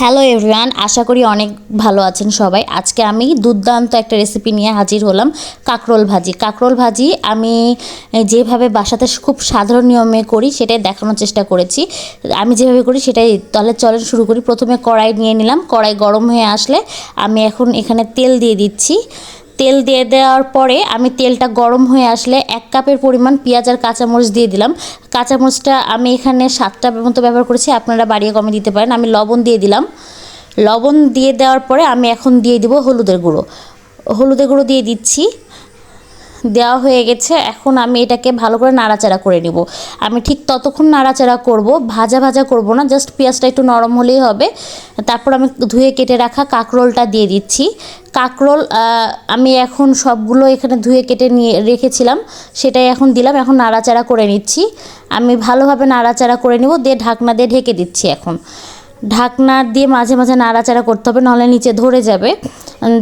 Hello everyone আশা করি অনেক ভালো আছেন সবাই। আজকে আমি দুর্দান্ত একটা রেসিপি নিয়ে হাজির হলাম, কাকরোল ভাজি। কাকরোল ভাজি আমি যেভাবে বাসাতে খুব সাধারণ নিয়মে করি, সেটাই দেখানোর চেষ্টা করেছি। আমি যেভাবে করি, সেটাই তাহলে চলেন শুরু করি। প্রথমে কড়াই নিয়ে নিলাম। কড়াই গরম হয়ে আসলে আমি এখন এখানে তেল দিয়ে দিচ্ছি। তেল দিয়ে দেওয়ার পরে আমি তেলটা গরম হয়ে আসলে এক কাপের পরিমাণ পেঁয়াজ আর কাঁচামরিচ দিয়ে দিলাম। কাঁচামরিচটা আমি এখানে সাতটা মতো ব্যবহার করেছি, আপনারা বাড়িয়ে কমে দিতে পারেন। আমি লবণ দিয়ে দিলাম। লবণ দিয়ে দেওয়ার পরে আমি এখন দিয়ে দিব হলুদের গুঁড়ো। হলুদের গুঁড়ো দিয়ে দিচ্ছি। দেওয়া হয়ে গেছে, এখন আমি এটাকে ভালো করে নাড়াচাড়া করে নিব। আমি ঠিক ততক্ষণ নাড়াচাড়া করব, ভাজা ভাজা করব না জাস্ট পেঁয়াজটা একটু নরম হলেই হবে। তারপর আমি ধুয়ে কেটে রাখা কাঁকরোলটা দিয়ে দিচ্ছি। কাঁকরোল আমি এখন সবগুলো এখানে ধুয়ে কেটে নিয়ে রেখেছিলাম, সেটাই এখন দিলাম, এখন নাড়াচাড়া করে নিচ্ছি। আমি ভালোভাবে নাড়াচাড়া করে নিব, দিয়ে ঢাকনা দিয়ে ঢেকে দিচ্ছি এখন। ঢাকনা দিয়ে মাঝে মাঝে নাড়াচাড়া করতে হবে, নাহলে নিচে ধরে যাবে।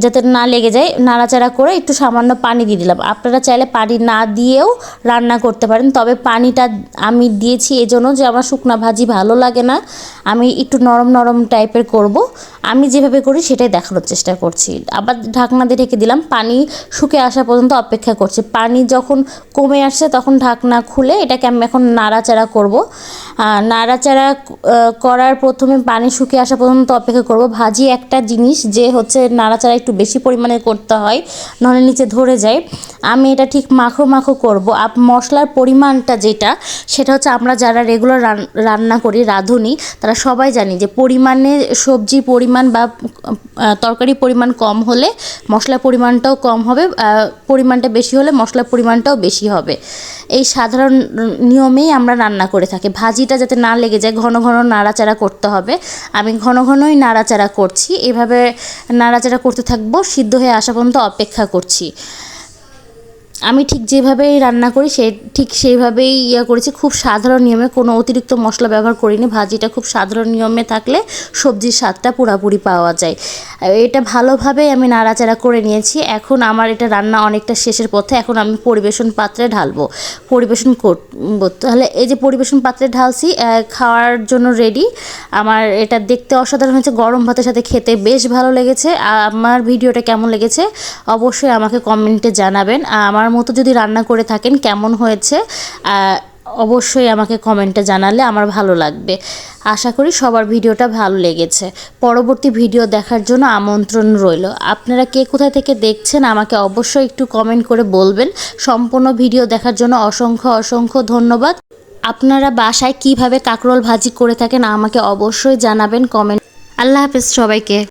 যাতে না লেগে যায়, নাড়াচাড়া করে একটু সামান্য পানি দিয়ে দিলাম। আপনারা চাইলে পানি না দিয়েও রান্না করতে পারেন, তবে পানিটা আমি দিয়েছি এজন্য যে আমার শুকনা ভাজি ভালো লাগে না। আমি একটু নরম নরম টাইপের করব। আমি যেভাবে করি সেটাই দেখানোর চেষ্টা করছি। আবার ঢাকনা দিয়ে ঢেকে দিলাম, পানি শুকে আসা পর্যন্ত অপেক্ষা করছি। পানি যখন কমে আসছে তখন ঢাকনা খুলে এটাকে আমি এখন নাড়াচাড়া করব। নাড়াচাড়া করার প্রথমে পানি শুকিয়ে আসা পর্যন্ত অপেক্ষা করব। ভাজি একটা জিনিস যে হচ্ছে নাড়াচাড়া একটু বেশি পরিমাণে করতে হয় নাহলে নিচে ধরে যায়। আমি এটা ঠিক মাখো মাখো করব। আপ, মশলার পরিমাণটা যেটা, সেটা হচ্ছে আমরা যারা রেগুলার রান্না করি, রাঁধুনি, তারা সবাই জানি যে পরিমাণে সবজি পরিমাণ বা তরকারি পরিমাণ কম হলে মশলার পরিমাণটাও কম হবে পরিমাণটা বেশি হলে মশলার পরিমাণটাও বেশি হবে। এই সাধারণ নিয়মেই আমরা রান্না করে থাকি। ভাজিটা যাতে না লেগে যায়, ঘন ঘন নাড়াচাড়া করতে হবে। আমি ঘন ঘনই নাড়াচাড়া করছি। এভাবে নাড়াচাড়া করতে থাকব, সিদ্ধ হয়ে আসা পর্যন্ত অপেক্ষা করছি। আমি ঠিক যেভাবেই রান্না করি, সে ঠিক সেইভাবেই ইয়া করেছি। খুব সাধারণ নিয়মে, কোনো অতিরিক্ত মশলা ব্যবহার করিনি। ভাজিটা খুব সাধারণ নিয়মে থাকলে সবজির স্বাদটা পুরোপুরি পাওয়া যায়। এটা ভালোভাবে আমি নাড়াচাড়া করে নিয়েছি। এখন আমার এটা রান্না অনেকটা শেষের পথে। এখন আমি পরিবেশন পাত্রে ঢালবো। পরিবেশন করব। তাহলে এই যে পরিবেশন পাত্রে ঢালছি খাওয়ার জন্য রেডি আমার এটা দেখতে অসাধারণ হয়েছে। গরম ভাতের সাথে খেতে বেশ ভালো লেগেছে। আমার ভিডিওটা কেমন লেগেছে অবশ্যই আমাকে কমেন্টে জানাবেন। আমার মতো যদি রান্না করে থাকেন, কেমন হয়েছে? অবশ্যই আমাকে কমেন্টে জানালে আমার ভালো লাগবে। আশা করি সবার ভিডিওটা ভালো লেগেছে। পরবর্তী ভিডিও দেখার জন্য আমন্ত্রণ রইল। আপনারা কে কোথায় থেকে দেখছেন আমাকে অবশ্যই একটু কমেন্ট করে বলবেন। সম্পূর্ণ ভিডিও দেখার জন্য অসংখ্য অসংখ্য ধন্যবাদ। আপনারা বাসায় কীভাবে কাকরোল ভাজি করে থাকেন আমাকে অবশ্যই জানাবেন কমেন্ট। আল্লাহ হাফেজ সবাইকে।